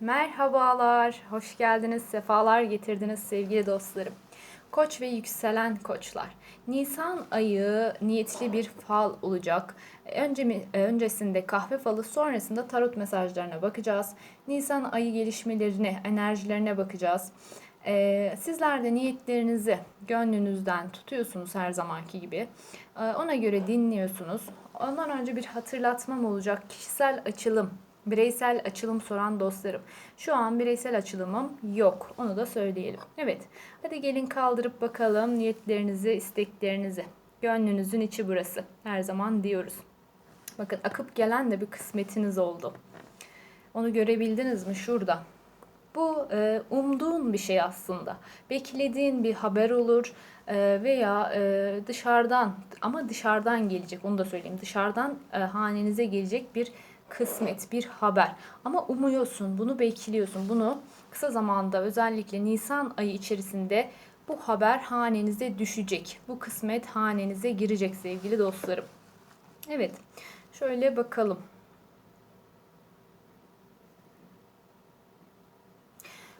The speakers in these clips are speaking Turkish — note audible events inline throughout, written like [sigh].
Merhabalar, hoş geldiniz, sefalar getirdiniz sevgili dostlarım. Koç ve yükselen koçlar. Nisan ayı niyetli bir fal olacak. Önce öncesinde kahve falı, sonrasında tarot mesajlarına bakacağız. Nisan ayı gelişmelerine, enerjilerine bakacağız. Ee, sizler de niyetlerinizi gönlünüzden tutuyorsunuz her zamanki gibi. Ee, ona göre dinliyorsunuz. Ondan önce bir hatırlatmam olacak. Kişisel açılım bireysel açılım soran dostlarım. Şu an bireysel açılımım yok. Onu da söyleyelim. Evet. Hadi gelin kaldırıp bakalım niyetlerinizi, isteklerinizi. Gönlünüzün içi burası. Her zaman diyoruz. Bakın akıp gelen de bir kısmetiniz oldu. Onu görebildiniz mi şurada? Bu e, umduğun bir şey aslında. Beklediğin bir haber olur e, veya e, dışarıdan ama dışarıdan gelecek onu da söyleyeyim. Dışarıdan e, hanenize gelecek bir kısmet, bir haber. Ama umuyorsun, bunu bekliyorsun. Bunu kısa zamanda özellikle Nisan ayı içerisinde bu haber hanenize düşecek. Bu kısmet hanenize girecek sevgili dostlarım. Evet. Şöyle bakalım.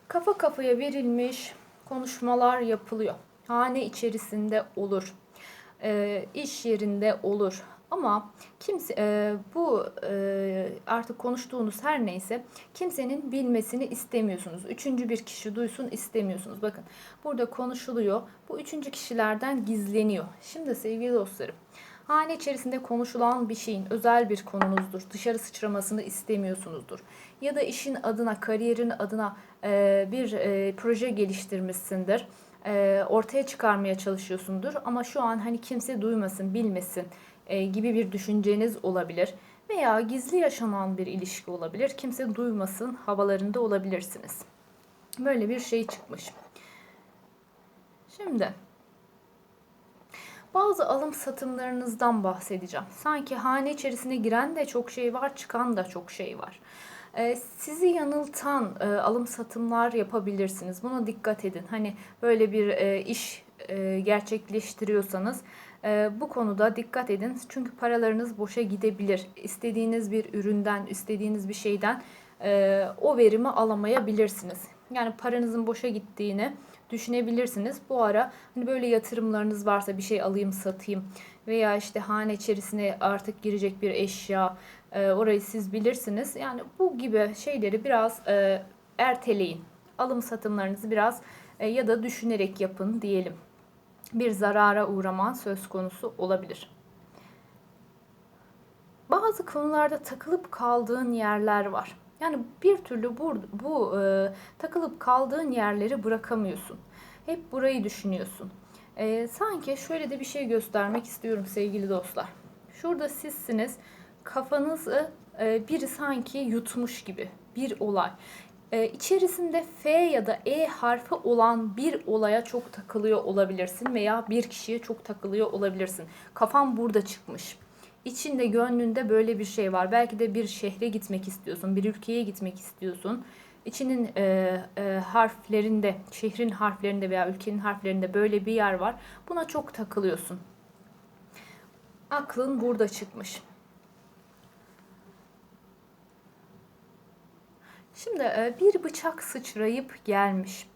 Kafa kafaya verilmiş konuşmalar yapılıyor. Hane içerisinde olur. E, iş yerinde olur. Ama kimse e, bu e, artık konuştuğunuz her neyse kimsenin bilmesini istemiyorsunuz. Üçüncü bir kişi duysun istemiyorsunuz. Bakın burada konuşuluyor. Bu üçüncü kişilerden gizleniyor. Şimdi sevgili dostlarım hane içerisinde konuşulan bir şeyin özel bir konunuzdur. Dışarı sıçramasını istemiyorsunuzdur. Ya da işin adına, kariyerin adına e, bir e, proje geliştirmişsindir. E, ortaya çıkarmaya çalışıyorsundur. Ama şu an hani kimse duymasın, bilmesin e, gibi bir düşünceniz olabilir. Veya gizli yaşanan bir ilişki olabilir. Kimse duymasın havalarında olabilirsiniz. Böyle bir şey çıkmış. Şimdi bazı alım satımlarınızdan bahsedeceğim. Sanki hane içerisine giren de çok şey var, çıkan da çok şey var. Ee, sizi yanıltan e, alım satımlar yapabilirsiniz. Buna dikkat edin. Hani böyle bir e, iş e, gerçekleştiriyorsanız e, bu konuda dikkat edin. Çünkü paralarınız boşa gidebilir. İstediğiniz bir üründen, istediğiniz bir şeyden e, o verimi alamayabilirsiniz. Yani paranızın boşa gittiğini düşünebilirsiniz. Bu ara hani böyle yatırımlarınız varsa bir şey alayım satayım veya işte hane içerisine artık girecek bir eşya e, orayı siz bilirsiniz. Yani bu gibi şeyleri biraz e, erteleyin. Alım satımlarınızı biraz ya da düşünerek yapın diyelim bir zarara uğraman söz konusu olabilir. Bazı konularda takılıp kaldığın yerler var. Yani bir türlü bu, bu e, takılıp kaldığın yerleri bırakamıyorsun. Hep burayı düşünüyorsun. E, sanki şöyle de bir şey göstermek istiyorum sevgili dostlar. Şurada sizsiniz. Kafanızı e, biri sanki yutmuş gibi bir olay e, içerisinde F ya da E harfi olan bir olaya çok takılıyor olabilirsin veya bir kişiye çok takılıyor olabilirsin. Kafam burada çıkmış. İçinde gönlünde böyle bir şey var. Belki de bir şehre gitmek istiyorsun, bir ülkeye gitmek istiyorsun. İçinin e, e, harflerinde, şehrin harflerinde veya ülkenin harflerinde böyle bir yer var. Buna çok takılıyorsun. Aklın burada çıkmış. Şimdi e, bir bıçak sıçrayıp gelmiş.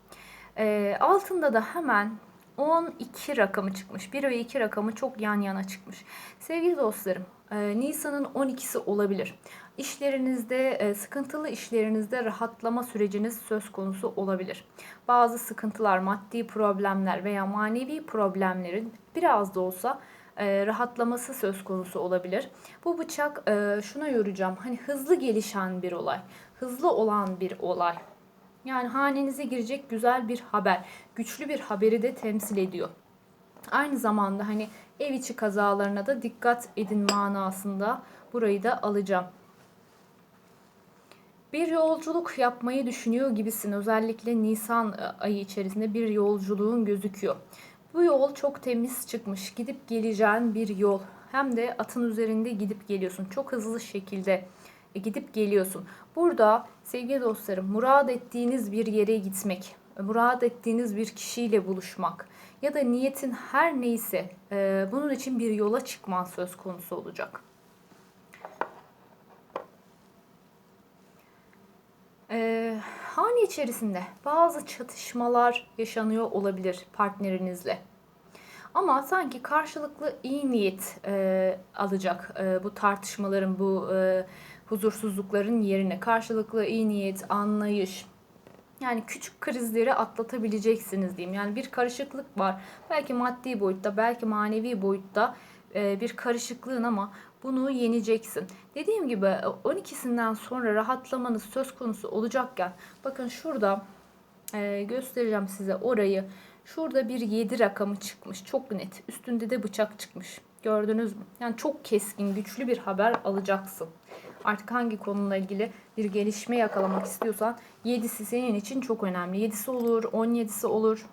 E, altında da hemen 12 rakamı çıkmış. 1 ve 2 rakamı çok yan yana çıkmış. Sevgili dostlarım, e, Nisan'ın 12'si olabilir. İşlerinizde, sıkıntılı işlerinizde rahatlama süreciniz söz konusu olabilir. Bazı sıkıntılar, maddi problemler veya manevi problemlerin biraz da olsa rahatlaması söz konusu olabilir. Bu bıçak şuna yoracağım. Hani hızlı gelişen bir olay hızlı olan bir olay. Yani hanenize girecek güzel bir haber, güçlü bir haberi de temsil ediyor. Aynı zamanda hani ev içi kazalarına da dikkat edin manasında burayı da alacağım. Bir yolculuk yapmayı düşünüyor gibisin. Özellikle Nisan e, ayı içerisinde bir yolculuğun gözüküyor. Bu yol çok temiz çıkmış. Gidip geleceğin bir yol. Hem de atın üzerinde gidip geliyorsun. Çok hızlı şekilde gidip geliyorsun. Burada sevgili dostlarım murad ettiğiniz bir yere gitmek, murad ettiğiniz bir kişiyle buluşmak ya da niyetin her neyse e, bunun için bir yola çıkman söz konusu olacak. E, Hane içerisinde bazı çatışmalar yaşanıyor olabilir partnerinizle. Ama sanki karşılıklı iyi niyet e, alacak e, bu tartışmaların, bu e, huzursuzlukların yerine. Karşılıklı iyi niyet, anlayış, yani küçük krizleri atlatabileceksiniz diyeyim. Yani bir karışıklık var. Belki maddi boyutta, belki manevi boyutta e, bir karışıklığın ama bunu yeneceksin. Dediğim gibi 12'sinden sonra rahatlamanız söz konusu olacakken bakın şurada e, göstereceğim size orayı. Şurada bir 7 rakamı çıkmış. Çok net. Üstünde de bıçak çıkmış. Gördünüz mü? Yani çok keskin, güçlü bir haber alacaksın. Artık hangi konuyla ilgili bir gelişme yakalamak istiyorsan 7'si senin için çok önemli. 7'si olur, 17'si olur.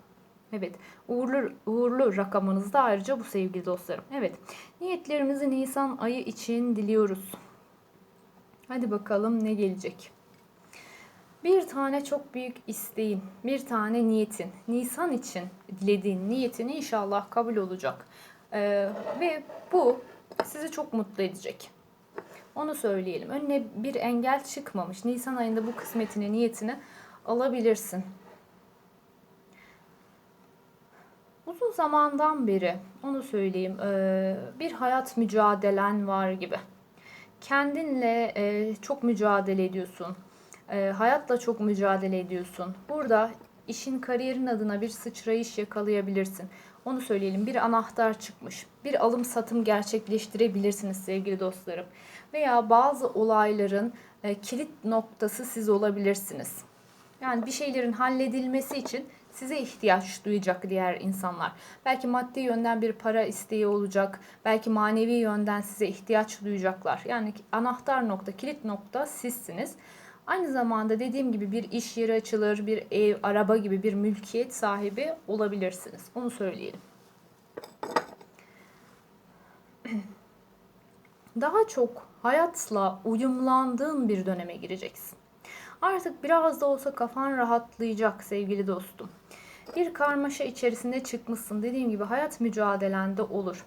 Evet. Uğurlu, uğurlu rakamınız da ayrıca bu sevgili dostlarım. Evet. Niyetlerimizi Nisan ayı için diliyoruz. Hadi bakalım ne gelecek. Bir tane çok büyük isteğin, bir tane niyetin, Nisan için dilediğin niyetin inşallah kabul olacak. Ee, ve bu sizi çok mutlu edecek. Onu söyleyelim. Önüne bir engel çıkmamış. Nisan ayında bu kısmetini, niyetini alabilirsin. Uzun zamandan beri onu söyleyeyim e, bir hayat mücadelen var gibi. Kendinle e, çok mücadele ediyorsun. E, hayatla çok mücadele ediyorsun. Burada işin kariyerin adına bir sıçrayış yakalayabilirsin. Onu söyleyelim. Bir anahtar çıkmış. Bir alım satım gerçekleştirebilirsiniz sevgili dostlarım. Veya bazı olayların kilit noktası siz olabilirsiniz. Yani bir şeylerin halledilmesi için size ihtiyaç duyacak diğer insanlar. Belki maddi yönden bir para isteği olacak. Belki manevi yönden size ihtiyaç duyacaklar. Yani anahtar nokta, kilit nokta sizsiniz. Aynı zamanda dediğim gibi bir iş yeri açılır, bir ev, araba gibi bir mülkiyet sahibi olabilirsiniz. Onu söyleyelim. [clears throat] Daha çok hayatla uyumlandığın bir döneme gireceksin. Artık biraz da olsa kafan rahatlayacak sevgili dostum. Bir karmaşa içerisinde çıkmışsın. Dediğim gibi hayat mücadelende olur.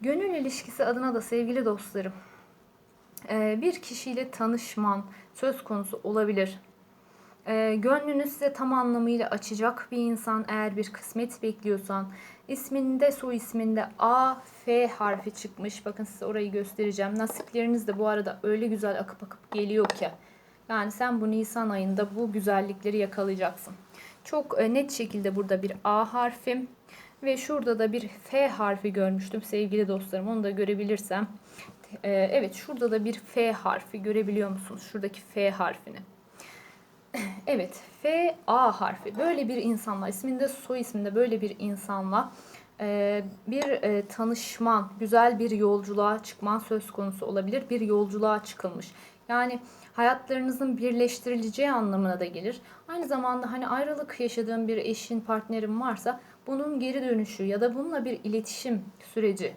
Gönül ilişkisi adına da sevgili dostlarım. E, bir kişiyle tanışman söz konusu olabilir. E, gönlünü size tam anlamıyla açacak bir insan eğer bir kısmet bekliyorsan isminde soy isminde A, F harfi çıkmış. Bakın size orayı göstereceğim. Nasipleriniz de bu arada öyle güzel akıp akıp geliyor ki. Yani sen bu Nisan ayında bu güzellikleri yakalayacaksın. Çok e, net şekilde burada bir A harfi ve şurada da bir F harfi görmüştüm sevgili dostlarım. Onu da görebilirsem. E, evet şurada da bir F harfi görebiliyor musunuz? Şuradaki F harfini. [clears throat] Evet F A harfi. Böyle bir insanla isminde soy isminde böyle bir insanla e, bir tanışman, güzel bir yolculuğa çıkman söz konusu olabilir. Bir yolculuğa çıkılmış. Yani hayatlarınızın birleştirileceği anlamına da gelir. Aynı zamanda hani ayrılık yaşadığım bir eşin, partnerin varsa bunun geri dönüşü ya da bununla bir iletişim süreci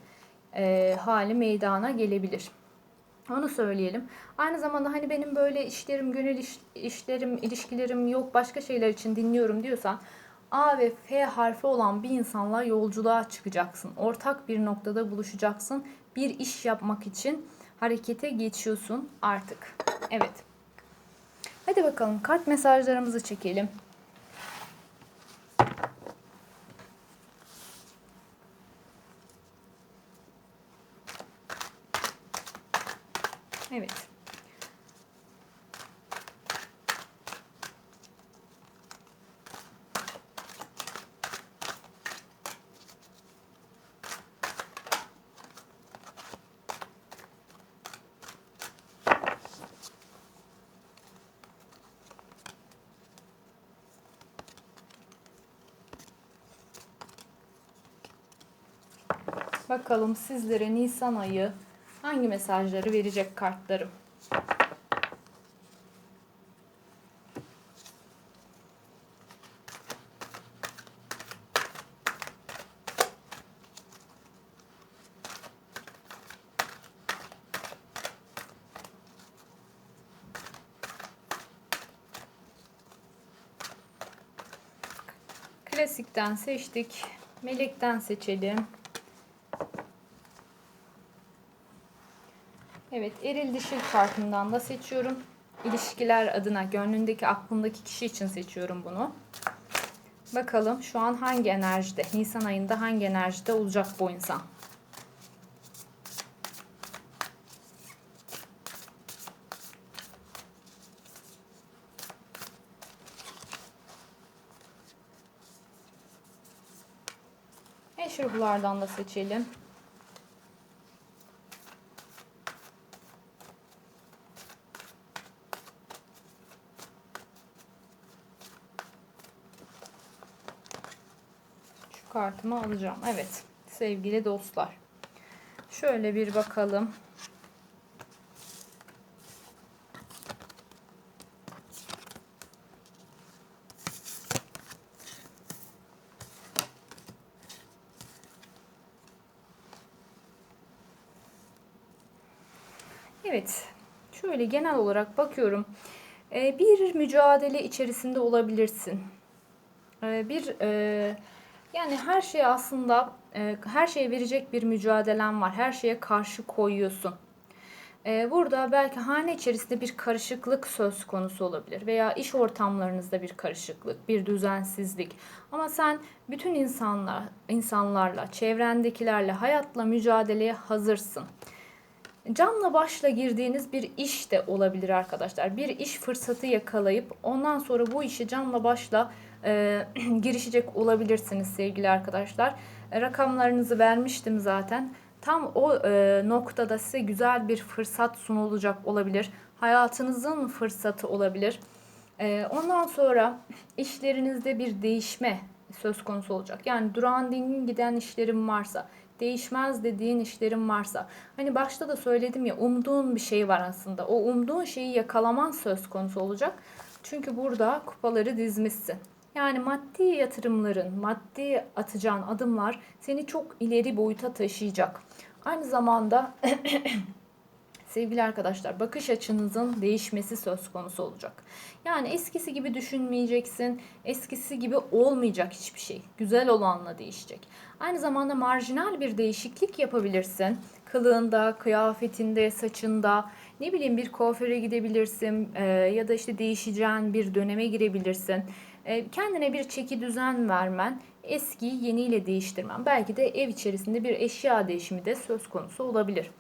e, hali meydana gelebilir. Onu söyleyelim. Aynı zamanda hani benim böyle işlerim, gönül iş, işlerim, ilişkilerim yok başka şeyler için dinliyorum diyorsan A ve F harfi olan bir insanla yolculuğa çıkacaksın. Ortak bir noktada buluşacaksın. Bir iş yapmak için harekete geçiyorsun artık. Evet. Hadi bakalım kart mesajlarımızı çekelim. Evet. Bakalım sizlere Nisan ayı hangi mesajları verecek kartlarım. Klasikten seçtik. Melekten seçelim. Evet eril dişil kartından da seçiyorum. ilişkiler adına gönlündeki aklındaki kişi için seçiyorum bunu. Bakalım şu an hangi enerjide? Nisan ayında hangi enerjide olacak bu insan? Eşruhlardan da seçelim. Şu kartımı alacağım. Evet sevgili dostlar. Şöyle bir bakalım. Evet. Şöyle genel olarak bakıyorum. Ee, bir mücadele içerisinde olabilirsin. Ee, bir e, yani her şey aslında e, her şeye verecek bir mücadelen var. Her şeye karşı koyuyorsun. Ee, burada belki hane içerisinde bir karışıklık söz konusu olabilir veya iş ortamlarınızda bir karışıklık, bir düzensizlik. Ama sen bütün insanlar, insanlarla, çevrendekilerle, hayatla mücadeleye hazırsın. Canla başla girdiğiniz bir iş de olabilir arkadaşlar. Bir iş fırsatı yakalayıp ondan sonra bu işi canla başla e, [clears throat] girişecek olabilirsiniz sevgili arkadaşlar. E, rakamlarınızı vermiştim zaten. Tam o e, noktada size güzel bir fırsat sunulacak olabilir. Hayatınızın fırsatı olabilir. E, ondan sonra işlerinizde bir değişme söz konusu olacak. Yani durağan dingin giden işlerim varsa, değişmez dediğin işlerin varsa. Hani başta da söyledim ya umduğun bir şey var aslında. O umduğun şeyi yakalaman söz konusu olacak. Çünkü burada kupaları dizmişsin. Yani maddi yatırımların, maddi atacağın adımlar seni çok ileri boyuta taşıyacak. Aynı zamanda [clears throat] sevgili arkadaşlar bakış açınızın değişmesi söz konusu olacak. Yani eskisi gibi düşünmeyeceksin. Eskisi gibi olmayacak hiçbir şey. Güzel olanla değişecek. Aynı zamanda marjinal bir değişiklik yapabilirsin. Kılığında, kıyafetinde, saçında, ne bileyim bir kuaföre gidebilirsin ya da işte değişeceğin bir döneme girebilirsin. E, kendine bir çeki düzen vermen, eskiyi yeniyle değiştirmen. Belki de ev içerisinde bir eşya değişimi de söz konusu olabilir.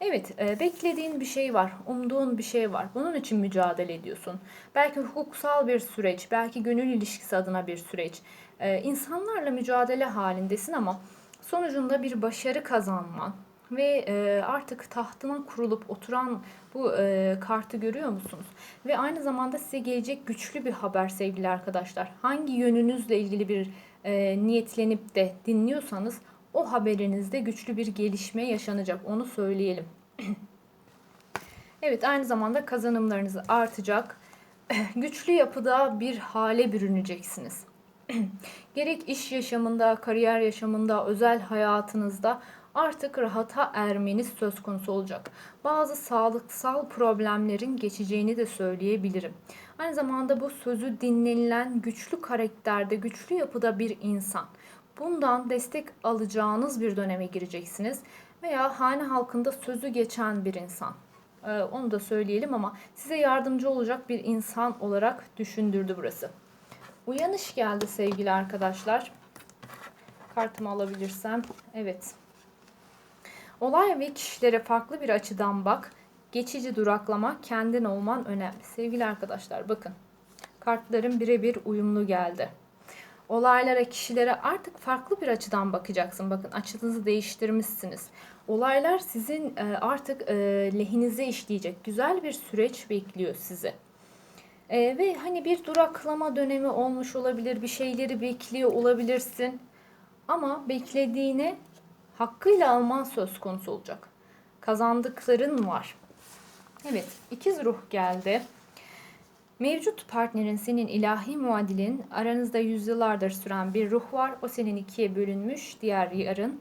Evet, e, beklediğin bir şey var, umduğun bir şey var. Bunun için mücadele ediyorsun. Belki hukuksal bir süreç, belki gönül ilişkisi adına bir süreç. E, insanlarla mücadele halindesin ama sonucunda bir başarı kazanman ve e, artık tahtına kurulup oturan bu e, kartı görüyor musunuz? Ve aynı zamanda size gelecek güçlü bir haber sevgili arkadaşlar. Hangi yönünüzle ilgili bir e, niyetlenip de dinliyorsanız o haberinizde güçlü bir gelişme yaşanacak. Onu söyleyelim. [clears throat] evet aynı zamanda kazanımlarınız artacak. [clears throat] güçlü yapıda bir hale bürüneceksiniz. [clears throat] Gerek iş yaşamında, kariyer yaşamında, özel hayatınızda artık rahata ermeniz söz konusu olacak. Bazı sağlıksal problemlerin geçeceğini de söyleyebilirim. Aynı zamanda bu sözü dinlenilen güçlü karakterde, güçlü yapıda bir insan. Bundan destek alacağınız bir döneme gireceksiniz veya hane halkında sözü geçen bir insan. Ee, onu da söyleyelim ama size yardımcı olacak bir insan olarak düşündürdü burası. Uyanış geldi sevgili arkadaşlar. Kartımı alabilirsem. Evet. Olay ve kişilere farklı bir açıdan bak. Geçici duraklama, kendin olman önemli. Sevgili arkadaşlar bakın. Kartların birebir uyumlu geldi. Olaylara, kişilere artık farklı bir açıdan bakacaksın. Bakın açınızı değiştirmişsiniz. Olaylar sizin e, artık e, lehinize işleyecek. Güzel bir süreç bekliyor sizi. E, ve hani bir duraklama dönemi olmuş olabilir. Bir şeyleri bekliyor olabilirsin. Ama beklediğine hakkıyla alman söz konusu olacak. Kazandıkların var. Evet, ikiz ruh geldi. Mevcut partnerin senin ilahi muadilin aranızda yüzyıllardır süren bir ruh var. O senin ikiye bölünmüş diğer yarın.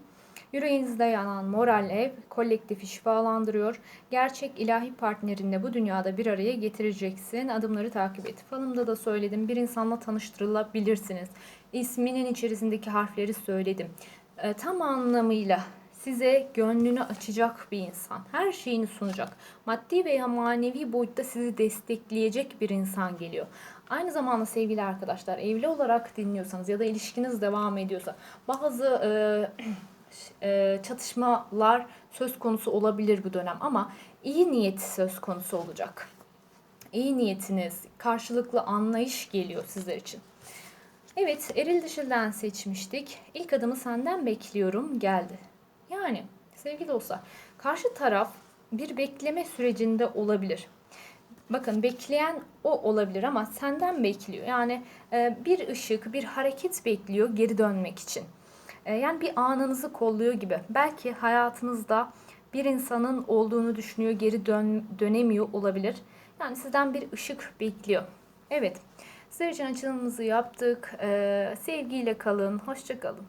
Yüreğinizde yanan moral ev kolektifi şifalandırıyor. Gerçek ilahi partnerinle bu dünyada bir araya getireceksin. Adımları takip et. Falımda da söyledim. Bir insanla tanıştırılabilirsiniz. İsminin içerisindeki harfleri söyledim. E, tam anlamıyla size gönlünü açacak bir insan. Her şeyini sunacak. Maddi veya manevi boyutta sizi destekleyecek bir insan geliyor. Aynı zamanda sevgili arkadaşlar evli olarak dinliyorsanız ya da ilişkiniz devam ediyorsa bazı e, [clears throat] e, çatışmalar söz konusu olabilir bu dönem ama iyi niyet söz konusu olacak. İyi niyetiniz, karşılıklı anlayış geliyor sizler için. Evet, eril dişilden seçmiştik. İlk adımı senden bekliyorum geldi. Yani sevgili dostlar, karşı taraf bir bekleme sürecinde olabilir. Bakın bekleyen o olabilir ama senden bekliyor. Yani e, bir ışık, bir hareket bekliyor geri dönmek için. E, yani bir anınızı kolluyor gibi. Belki hayatınızda bir insanın olduğunu düşünüyor, geri dön, dönemiyor olabilir. Yani sizden bir ışık bekliyor. Evet, sizler için açılımımızı yaptık. E, sevgiyle kalın, hoşça kalın.